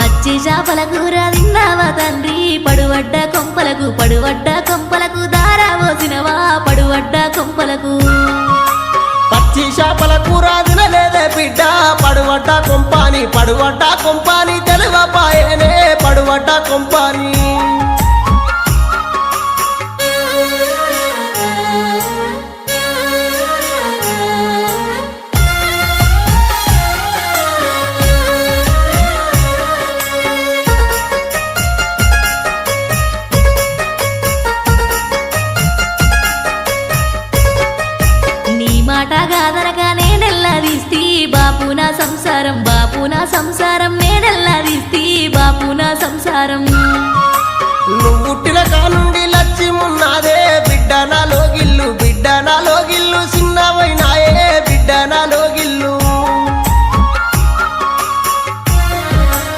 పచ్చి చేపల కూర తిన్నావా తండ్రి? పడువడ్డ కొంపలకు పడువడ్డ కొంపలకు దారా పోసినవా? పడువడ్డ కొంపలకు. పచ్చి చేపల కూర తినలేదే బిడ్డ. పడువడ్డ కొంపాని పడువడ్డ కొంపాని తెలువపాయనే. పడువడ్డ మాట కాదనక నేనెల్లా తీస్తీ బాపు నా సంసారం బాపు నా సంసారం నేనెల్లా తీస్తీ బాపు నా సంసారం. నువ్వు పుట్టిన కానుండి లచ్చి ముందు